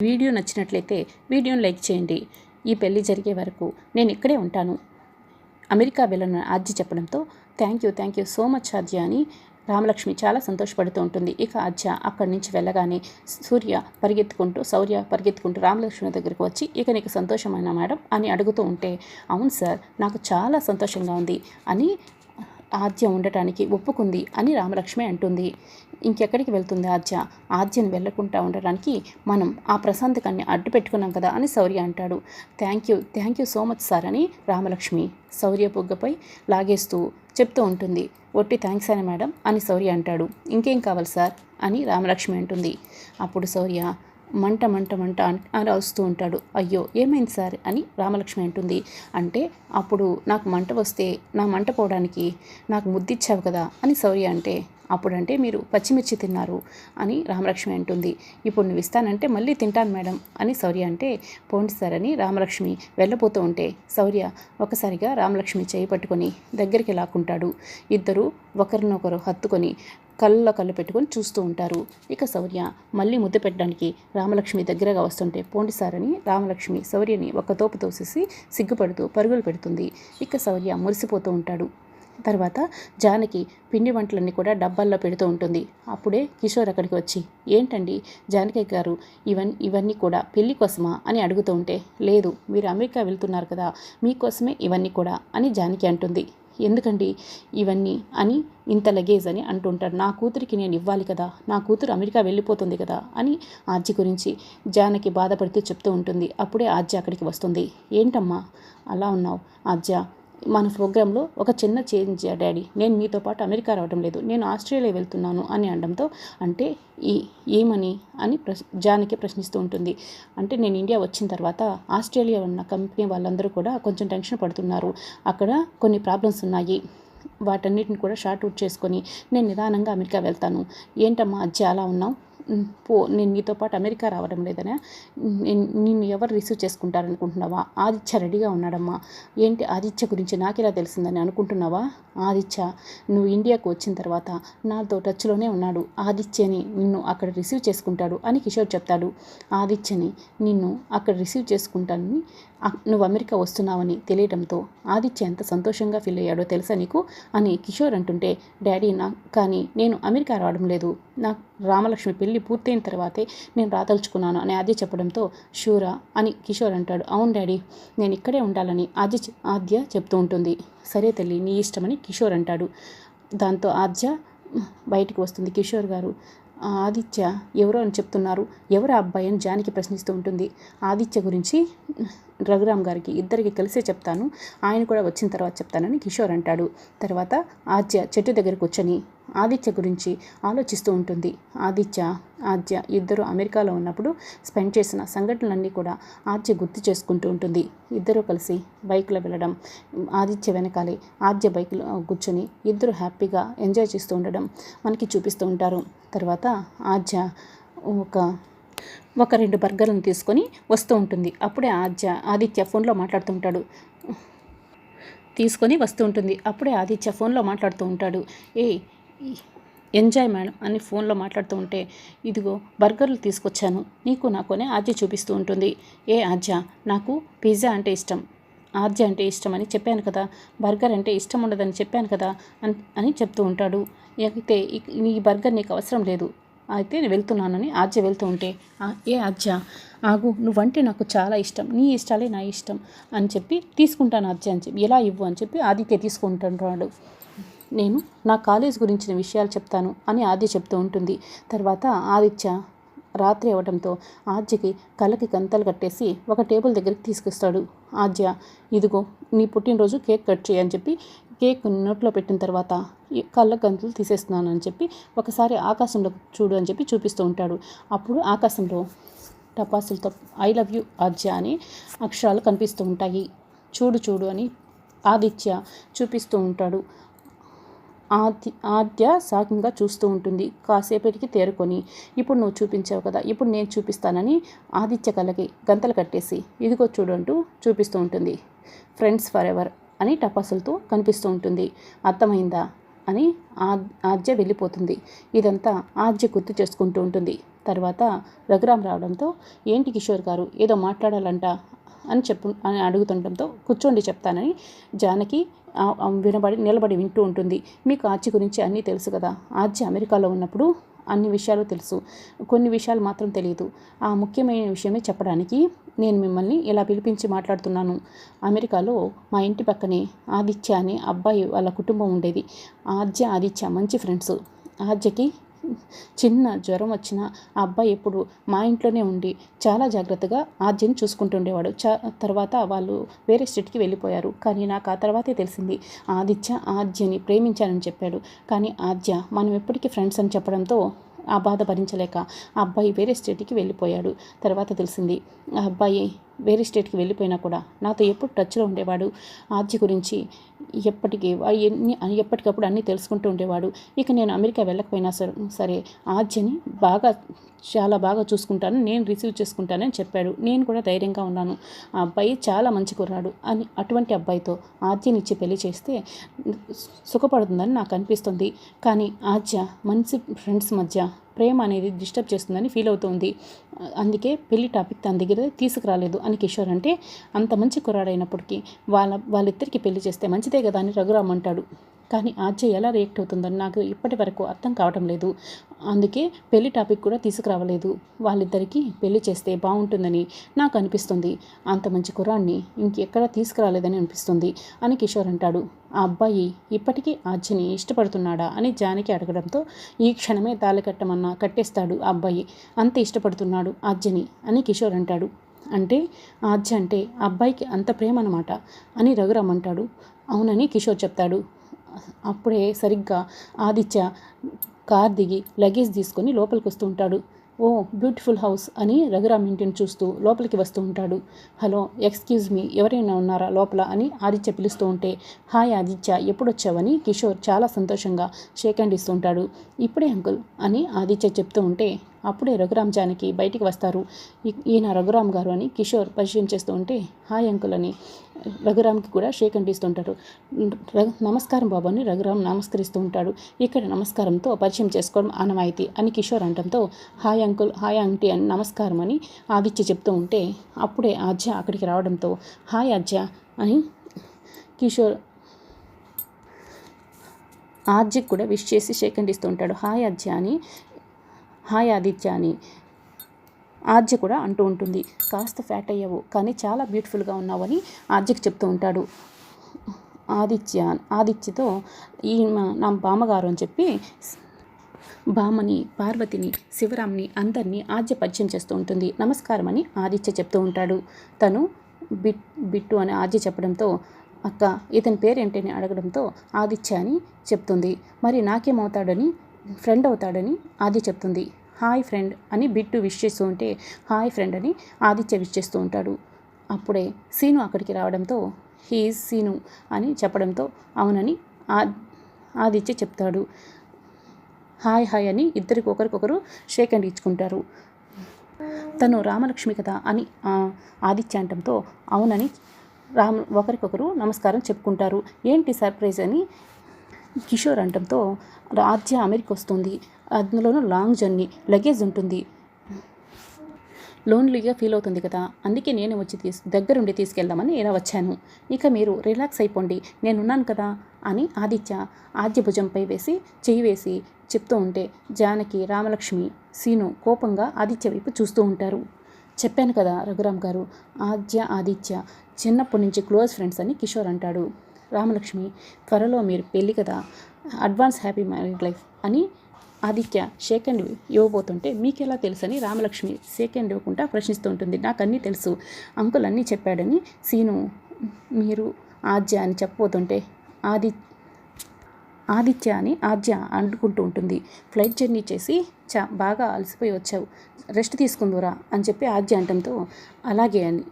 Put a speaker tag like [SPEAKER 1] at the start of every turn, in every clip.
[SPEAKER 1] Video నచ్చినట్లయితే వీడియోను like చేయండి. ఈ పెళ్ళి జరిగే వరకు నేను ఇక్కడే ఉంటాను. అమెరికా వెళ్ళను ఆద్య చెప్పడంతో thank you thank you so much Aadhya అని రామలక్ష్మి చాలా సంతోషపడుతూ ఉంటుంది. ఇక ఆద్య అక్కడి నుంచి వెళ్ళగానే సూర్య పరిగెత్తుకుంటూ శౌర్య పరిగెత్తుకుంటూ రామలక్ష్మి దగ్గరికి వచ్చి ఇక నీకు సంతోషమైన మేడం? అని అడుగుతూ ఉంటే అవును సార్ నాకు చాలా సంతోషంగా ఉంది అని ఆద్య ఉండటానికి ఒప్పుకుంది అని రామలక్ష్మి అంటుంది. ఇంకెక్కడికి వెళ్తుంది ఆద్య? ఆద్యను వెళ్ళకుండా ఉండడానికి మనం ఆ ప్రశాంతకాన్ని అడ్డు పెట్టుకున్నాం కదా అని శౌర్య అంటాడు. Thank you thank you so much sir అని రామలక్ష్మి శౌర్య బుగ్గపై లాగేస్తూ చెప్తూ ఉంటుంది. ఒట్టి థ్యాంక్స్ అని మేడం అని శౌర్య అంటాడు. ఇంకేం కావాలి సార్? అని రామలక్ష్మి అంటుంది. అప్పుడు శౌర్య మంట మంట మంట అని అరుస్తూ ఉంటాడు. అయ్యో ఏమైంది సార్? అని రామలక్ష్మి అంటుంది. అంటే అప్పుడు నాకు మంట వస్తే నా మంట పోవడానికి నాకు ముద్దిచ్చావు కదా? అని శౌర్య అంటే అప్పుడంటే మీరు పచ్చిమిర్చి తిన్నారు అని రామలక్ష్మి అంటుంది. ఇప్పుడు నువ్వు ఇస్తానంటే మళ్ళీ తింటాను మేడం అని శౌర్య అంటే పోండి సార్ అని రామలక్ష్మి వెళ్ళబోతూ ఉంటే శౌర్య ఒకసారిగా రామలక్ష్మి చేయి పట్టుకొని దగ్గరికి లాక్కుంటాడు. ఇద్దరు ఒకరినొకరు హత్తుకొని కళ్ళలో కళ్ళు పెట్టుకొని చూస్తూ ఉంటారు. ఇక శౌర్య మళ్ళీ ముద్దు పెట్టడానికి రామలక్ష్మి దగ్గరగా వస్తుంటే పోండి సార్ అని రామలక్ష్మి శౌర్యని ఒక తోపు తోసేసి సిగ్గుపడుతూ పరుగులు పెడుతుంది. ఇక శౌర్య మురిసిపోతూ ఉంటాడు. తర్వాత జానకి పిండి వంటలన్నీ కూడా డబ్బాల్లో పెడుతూ ఉంటుంది. అప్పుడే కిషోర్ అక్కడికి వచ్చి ఏంటండి జానకి గారు ఇవన్నీ ఇవన్నీ కూడా పెళ్ళి కోసమా? అని అడుగుతూ ఉంటే లేదు మీరు అమెరికా వెళ్తున్నారు కదా మీకోసమే ఇవన్నీ కూడా అని జానకి అంటుంది. ఎందుకండి ఇవన్నీ? అని ఇంత లగేజ్ అని అంటుంటారు నా కూతురికి నేను ఇవ్వాలి కదా నా కూతురు అమెరికా వెళ్ళిపోతుంది కదా అని ఆర్జీ గురించి జానకి బాధపడుతూ చెప్తూ ఉంటుంది. అప్పుడే ఆర్జీ అక్కడికి వస్తుంది. ఏంటమ్మా అలా ఉన్నావు? ఆజ్య మన ప్రోగ్రాంలో ఒక చిన్న చేంజ్ డాడీ. నేను మీతో పాటు అమెరికా రావడం లేదు. నేను ఆస్ట్రేలియా వెళ్తున్నాను అని అనడంతో అంటే ఈ ఏమని అని ప్రశ్ జానకి ప్రశ్నిస్తూ ఉంటుంది. అంటే నేను ఇండియా వచ్చిన తర్వాత ఆస్ట్రేలియా ఉన్న కంపెనీ వాళ్ళందరూ కూడా కొంచెం టెన్షన్ పడుతున్నారు. అక్కడ కొన్ని ప్రాబ్లమ్స్ ఉన్నాయి. వాటన్నిటిని కూడా షార్ట్ అవుట్ చేసుకొని నేను నిదానంగా అమెరికా వెళ్తాను. ఏంటమ్మా అజ్జి అలా ఉన్నావు? పో నేను నీతో పాటు అమెరికా రావడం లేదనే నిన్ను ఎవరు రిసీవ్ చేసుకుంటారనుకుంటున్నావా? ఆదిత్య రెడీగా ఉన్నాడమ్మా. ఏంటి ఆదిత్య గురించి నాకెలా తెలిసిందని అనుకుంటున్నావా? ఆదిత్య నువ్వు ఇండియాకు వచ్చిన తర్వాత నాతో టచ్లోనే ఉన్నాడు. ఆదిత్యని నిన్ను అక్కడ రిసీవ్ చేసుకుంటాడు అని కిషోర్ చెప్తాడు. ఆదిత్యని నిన్ను అక్కడ రిసీవ్ చేసుకుంటానని నువ్వు అమెరికా వస్తున్నావని తెలియడంతో ఆదిత్య ఎంత సంతోషంగా ఫీల్ అయ్యాడో తెలుసా నీకు? అని కిషోర్ అంటుంటే డాడీ నా కానీ నేను అమెరికా రావడం లేదు. నా రామలక్ష్మి పెళ్ళి పూర్తయిన తర్వాతే నేను రాదలుచుకున్నాను అని ఆద్య చెప్పడంతో షూరా అని కిషోర్ అంటాడు. అవును డాడీ నేను ఇక్కడే ఉండాలని ఆద్య ఆద్య చెప్తూ ఉంటుంది. సరే తల్లి నీ ఇష్టమని కిషోర్ అంటాడు. దాంతో ఆద్య బయటికి వస్తుంది. కిషోర్ గారు ఆదిత్య ఎవరో అని చెప్తున్నారు. ఎవరు ఆ అబ్బాయి అని జానికి ప్రశ్నిస్తూ ఉంటుంది. ఆదిత్య గురించి రఘురామ్ గారికి ఇద్దరికి కలిసే చెప్తాను. ఆయన కూడా వచ్చిన తర్వాత చెప్తానని కిషోర్ అంటాడు. తర్వాత ఆద్య చెట్టు దగ్గర కూర్చొని ఆదిత్య గురించి ఆలోచిస్తూ ఉంటుంది. ఆదిత్య ఆద్య ఇద్దరు అమెరికాలో ఉన్నప్పుడు స్పెండ్ చేసిన సంఘటనలన్నీ కూడా ఆద్య గుర్తు చేసుకుంటూ ఉంటుంది. ఇద్దరు కలిసి బైక్లో వెళ్ళడం ఆదిత్య వెనకాలే ఆద్య బైక్లో కూర్చొని ఇద్దరు హ్యాపీగా ఎంజాయ్ చేస్తూ ఉండడం మనకి చూపిస్తూ ఉంటారు. తర్వాత ఆద్య ఒక ఒక రెండు బర్గర్లను తీసుకొని వస్తూ ఉంటుంది. అప్పుడే ఆద్య ఆదిత్య ఫోన్లో మాట్లాడుతూ ఉంటాడు. తీసుకొని వస్తూ ఉంటుంది. అప్పుడే ఆదిత్య ఫోన్లో మాట్లాడుతూ ఉంటాడు. ఏ ఎంజాయ్ మేడం అని ఫోన్లో మాట్లాడుతూ ఉంటే ఇదిగో బర్గర్లు తీసుకొచ్చాను. నీకు నాకునే ఆద్య చూపిస్తూ ఉంటుంది. ఏ ఆద్య నాకు పిజ్జా అంటే ఇష్టం. ఆద్య అంటే ఇష్టం అని చెప్పాను కదా. బర్గర్ అంటే ఇష్టం ఉండదని చెప్పాను కదా అని అని చెప్తూ ఉంటాడు. అయితే నీ ఈ బర్గర్ నీకు అవసరం లేదు. అయితే నేను వెళ్తున్నానని ఆద్య వెళ్తూ ఉంటే ఏ ఆద్య ఆగు నువ్వంటే నాకు చాలా ఇష్టం. నీ ఇష్టాలే నా ఇష్టం అని చెప్పి తీసుకుంటాను ఆర్జ అని చెప్పి ఎలా ఇవ్వు అని చెప్పి ఆదిత్య తీసుకుంటున్నాడు నేను నా కాలేజ్ గురించిన విషయాలు చెప్తాను అని ఆద్య చెప్తూ ఉంటుంది. తర్వాత ఆదిత్య రాత్రి అవ్వడంతో ఆద్యకి కళ్ళకి గంతలు కట్టేసి ఒక టేబుల్ దగ్గరికి తీసుకొస్తాడు. ఆద్య ఇదిగో నీ పుట్టినరోజు కేక్ కట్ చేయని చెప్పి కేక్ నోట్లో పెట్టిన తర్వాత ఈ కళ్ళ గంతులు తీసేస్తున్నాను అని చెప్పి ఒకసారి ఆకాశంలో చూడు అని చెప్పి చూపిస్తూ ఉంటాడు. అప్పుడు ఆకాశంలో టపాసులతో ఐ లవ్ యూ ఆద్య అని అక్షరాలు కనిపిస్తూ ఉంటాయి. చూడు చూడు అని ఆదిత్య చూపిస్తూ ఉంటాడు. ఆద్య ఆద్య సాకంగా చూస్తూ ఉంటుంది. కాసేపటికి తేరుకొని ఇప్పుడు నువ్వు చూపించావు కదా ఇప్పుడు నేను చూపిస్తానని ఆదిత్య కళ్ళకి గంతలు కట్టేసి ఇదిగో చూడంటూ చూపిస్తూ ఉంటుంది. ఫ్రెండ్స్ ఫర్ ఎవర్ అని టపాసులతో కనిపిస్తూ ఉంటుంది. అర్థమైందా? అని ఆద్య వెళ్ళిపోతుంది. ఇదంతా ఆద్య గుర్తు చేసుకుంటూ ఉంటుంది. తర్వాత రఘురామ్ రావడంతో ఏంటి కిషోర్ గారు ఏదో మాట్లాడాలంట అని చెప్పు అని అడుగుతుండటంతో కూర్చోండి చెప్తానని జానకి వినబడి నిలబడి వింటూ ఉంటుంది. మీకు ఆర్చి గురించి అన్నీ తెలుసు కదా? ఆర్చి అమెరికాలో ఉన్నప్పుడు అన్ని విషయాలు తెలుసు. కొన్ని విషయాలు మాత్రం తెలియదు ఆ ముఖ్యమైన విషయమే చెప్పడానికి నేను మిమ్మల్ని ఇలా పిలిపించి మాట్లాడుతున్నాను. అమెరికాలో మా ఇంటి పక్కనే ఆదిత్య అనే అబ్బాయి వాళ్ళ కుటుంబం ఉండేది. ఆద్య ఆదిత్య మంచి ఫ్రెండ్స్. ఆద్యకి చిన్న జ్వరం వచ్చిన ఆ అబ్బాయి ఎప్పుడు మా ఇంట్లోనే ఉండి చాలా జాగ్రత్తగా ఆద్యని చూసుకుంటుండేవాడు. చా తర్వాత వాళ్ళు వేరే స్టేట్కి వెళ్ళిపోయారు. కానీ నాకు ఆ తర్వాతే తెలిసింది. ఆదిత్య ఆద్యని ప్రేమించానని చెప్పాడు. కానీ ఆద్య మనం ఎప్పటికీ ఫ్రెండ్స్ అని చెప్పడంతో ఆ బాధ భరించలేక ఆ అబ్బాయి వేరే స్టేట్కి వెళ్ళిపోయాడు. తర్వాత తెలిసింది ఆ అబ్బాయి వేరే స్టేట్కి వెళ్ళిపోయినా కూడా నాతో ఎప్పుడు టచ్లో ఉండేవాడు. ఆద్య గురించి ఎప్పటికీ ఎన్ని ఎప్పటికప్పుడు అన్నీ తెలుసుకుంటూ ఉండేవాడు. ఇక నేను అమెరికా వెళ్ళకపోయినా సరే సరే ఆద్యని బాగా చాలా బాగా చూసుకుంటాను నేను రిసీవ్ చేసుకుంటానని చెప్పాడు. నేను కూడా ధైర్యంగా ఉన్నాను. ఆ అబ్బాయి చాలా మంచి కుర్రాడు అని అటువంటి అబ్బాయితో ఆద్యనిచ్చి పెళ్ళి చేస్తే సుఖపడుతుందని నాకు అనిపిస్తుంది. కానీ ఆద్య మంచి ఫ్రెండ్స్ మధ్య ప్రేమ అనేది డిస్టర్బ్ చేస్తుందని ఫీల్ అవుతుంది అందుకే పెళ్ళి టాపిక్ తన దగ్గర తీసుకురాలేదు అని కిషోర్ అంటే అంత మంచి కుర్రాడైనప్పటికీ వాళ్ళ వాళ్ళిద్దరికి పెళ్ళి చేస్తే మంచిదే కదా అని రఘురామ్ అంటాడు. కానీ ఆర్జే ఎలా రియాక్ట్ అవుతుందని నాకు ఇప్పటి వరకు అర్థం కావటం లేదు. అందుకే పెళ్ళి టాపిక్ కూడా తీసుకురావలేదు. వాళ్ళిద్దరికీ పెళ్ళి చేస్తే బాగుంటుందని నాకు అనిపిస్తుంది. అంత మంచి కురాన్ని ఇంకెక్కడ తీసుకురాలేదని అనిపిస్తుంది అని కిషోర్ అంటాడు. ఆ అబ్బాయి ఇప్పటికీ ఆర్జని ఇష్టపడుతున్నాడా అని జానకి అడగడంతో ఈ క్షణమే తాళి కట్టమన్నా కట్టేస్తాడు ఆ అబ్బాయి. అంత ఇష్టపడుతున్నాడు ఆర్జని అని కిషోర్ అంటాడు. అంటే ఆర్జ అంటే అబ్బాయికి అంత ప్రేమ అనమాట అని రఘురామ్ అంటాడు. అవునని కిషోర్ చెప్తాడు. అప్పుడే సరిగ్గా ఆదిత్య కార్ దిగి లగేజ్ తీసుకొని లోపలికి వస్తూ ఉంటాడు ఓ బ్యూటిఫుల్ హౌస్ అని రఘురామ్ ఇంటిని చూస్తూ లోపలికి వస్తూ ఉంటాడు. హలో ఎక్స్క్యూజ్ మీ ఎవరైనా ఉన్నారా లోపల అని ఆదిత్య పిలుస్తూ ఉంటే హాయ్ ఆదిత్య ఎప్పుడొచ్చావని కిషోర్ చాలా సంతోషంగా షేక్ హ్యాండ్ ఇస్తుంటాడు. ఇప్పుడే అంకుల్ అని ఆదిత్య చెప్తూ ఉంటే అప్పుడే రఘురామ్ జానకి బయటికి వస్తారు. ఈయన రఘురామ్ గారు అని కిషోర్ పరిచయం చేస్తూ ఉంటే హాయ్ అంకుల్ అని రఘురామ్కి కూడా షేక్ అంటిస్తుంటారు. నమస్కారం బాబు అని రఘురామ్ నమస్కరిస్తూ ఉంటాడు. ఇక్కడ నమస్కారంతో పరిచయం చేసుకోవడం ఆనవాయితీ అని కిషోర్ అంటంతో హాయ్ అంకుల్ హాయ్ ఆంటీ అని నమస్కారం అని ఆదిత్య చెప్తూ ఉంటే అప్పుడే ఆజ్య అక్కడికి రావడంతో హాయ్ ఆజ్య అని కిషోర్ ఆర్జ్యకు కూడా విష్ చేసి షేక్ ఇస్తూ ఉంటాడు. హాయ్ అజ్జ అని హాయ్ ఆదిత్య అని ఆద్య కూడా అంటూ ఉంటుంది. కాస్త ఫ్యాట్ అయ్యావు కానీ చాలా బ్యూటిఫుల్గా ఉన్నావని ఆద్యకి చెప్తూ ఉంటాడు. ఆదిత్య ఆదిత్యతో ఈ నా బామ్మగారు అని చెప్పి బామని పార్వతిని శివరామ్ని అందరినీ ఆద్య పరిచయం చేస్తూ ఉంటుంది. నమస్కారం అని ఆదిత్య చెప్తూ ఉంటాడు. తను బిట్ బిట్టు అని ఆద్య చెప్పడంతో అక్క ఇతని పేరేంటని అడగడంతో ఆదిత్య అని చెప్తుంది. మరి నాకేమవుతాడని ఫ్రెండ్ అవుతాడని ఆది చెప్తుంది. హాయ్ ఫ్రెండ్ అని బిట్టు విష్ చేస్తూ ఉంటే హాయ్ ఫ్రెండ్ అని ఆదిత్య విష్ చేస్తూ ఉంటాడు. అప్పుడే సీను అక్కడికి రావడంతో హీఈ్ సీను అని చెప్పడంతో అవునని ఆదిత్య చెప్తాడు. హాయ్ హాయ్ అని ఇద్దరికి ఒకరికొకరు షేక్ అండ్ ఇచ్చుకుంటారు. తను రామలక్ష్మి కదా అని ఆదిత్య అంటంతో అవునని రామ్ ఒకరికొకరు నమస్కారం చెప్పుకుంటారు. ఏంటి సర్ప్రైజ్ అని కిషోర్ అంటంతో రాజ్య అమెరికా వస్తుంది అందులోనూ లాంగ్ జర్నీ లగేజ్ ఉంటుంది. లోన్లీగా ఫీల్ అవుతుంది కదా. అందుకే నేను వచ్చి తీసు దగ్గరుండి తీసుకెళ్దామని ఇలా వచ్చాను. ఇక మీరు రిలాక్స్ అయిపోండి. నేనున్నాను కదా అని ఆదిత్య ఆద్య భుజంపై వేసి చెయ్యి వేసి చెప్తూ ఉంటే జానకి రామలక్ష్మి సీను కోపంగా ఆదిత్య వైపు చూస్తూ ఉంటారు. చెప్పాను కదా రఘురామ్ గారు ఆద్య ఆదిత్య చిన్నప్పటి నుంచి క్లోజ్ ఫ్రెండ్స్ అని కిషోర్ అంటాడు. రామలక్ష్మి త్వరలో మీరు పెళ్ళి కదా అడ్వాన్స్ హ్యాపీ మ్యారీడ్ లైఫ్ అని ఆదిత్య సెకండ్ ఇవ్వబోతుంటే మీకెలా తెలుసని రామలక్ష్మి సెకండ్ ఇవ్వకుండా ప్రశ్నిస్తూ ఉంటుంది. నాకు అన్నీ తెలుసు. అంకుల్ అన్నీ చెప్పాడని సీను మీరు ఆద్య అని చెప్పబోతుంటే ఆది ఆదిత్య అని ఆద్య అనుకుంటూ ఉంటుంది. ఫ్లైట్ జర్నీ చేసి చా బాగా అలసిపోయి వచ్చావు. రెస్ట్ తీసుకుందురా అని చెప్పి ఆద్య అంటంతో అలాగే అని.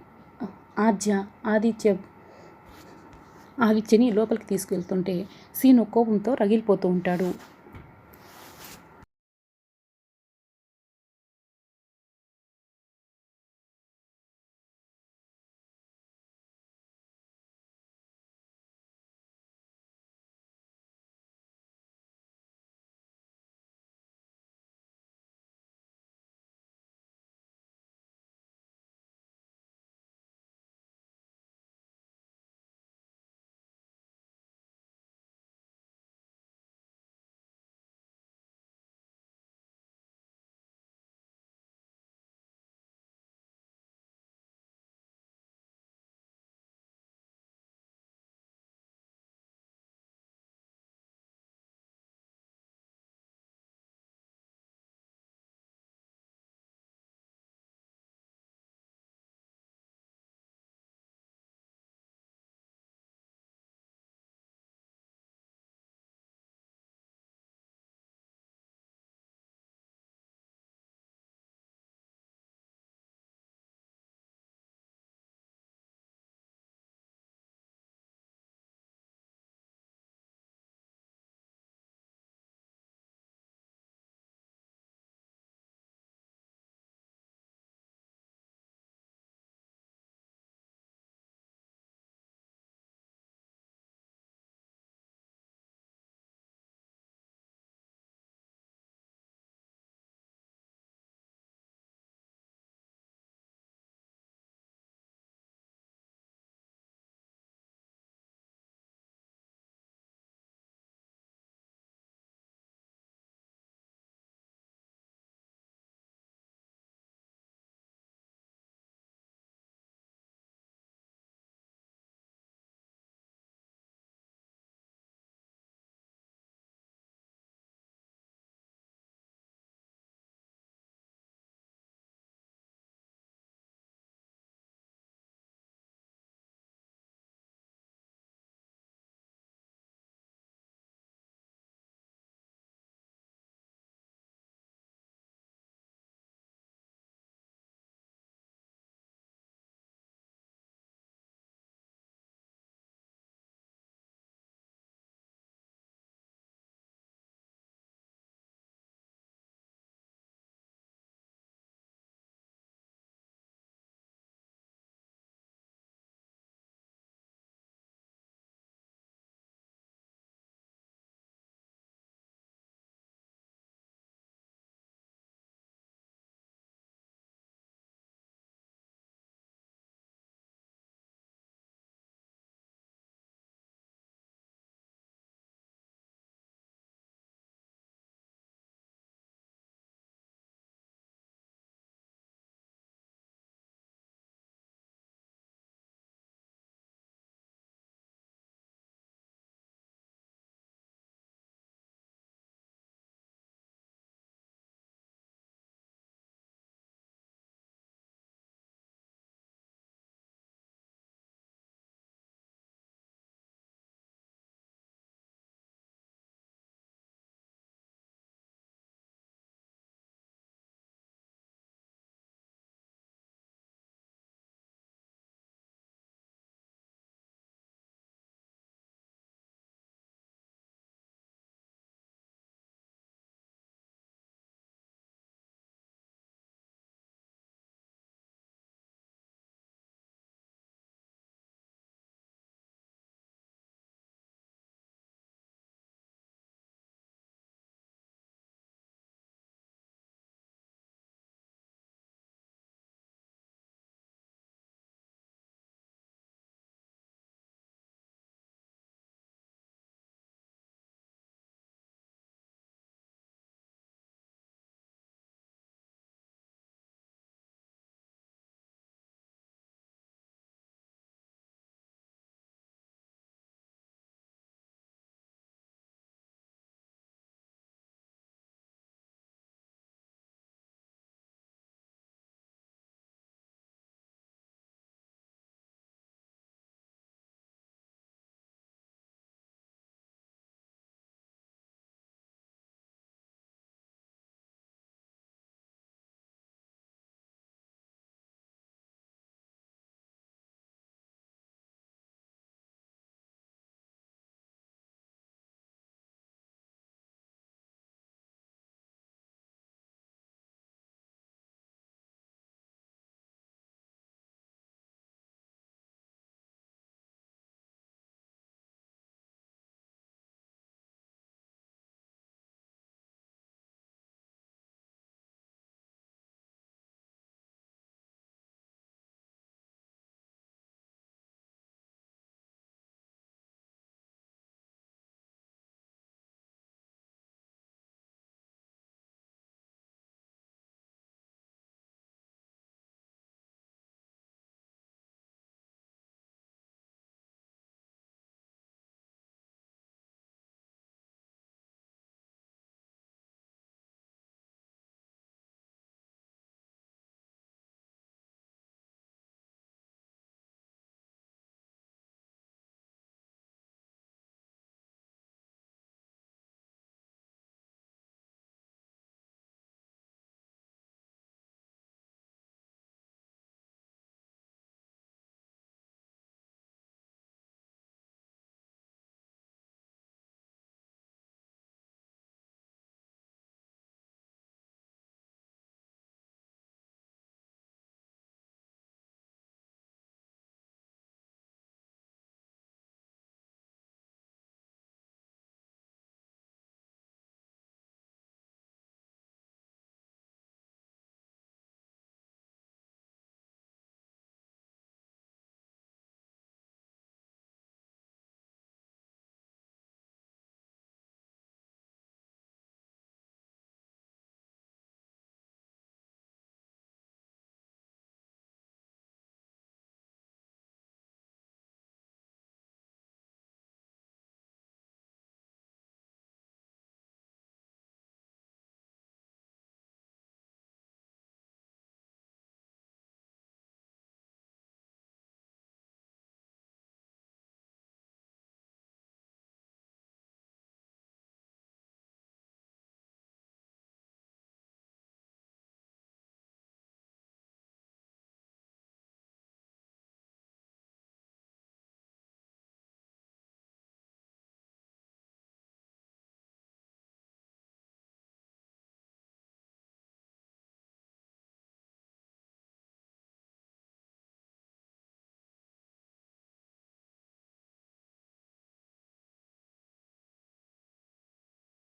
[SPEAKER 1] ఆద్య ఆదిత్య ఆదిత్యని లోపలికి తీసుకెళ్తుంటే సీను కోపంతో రగిలిపోతూ ఉంటాడు.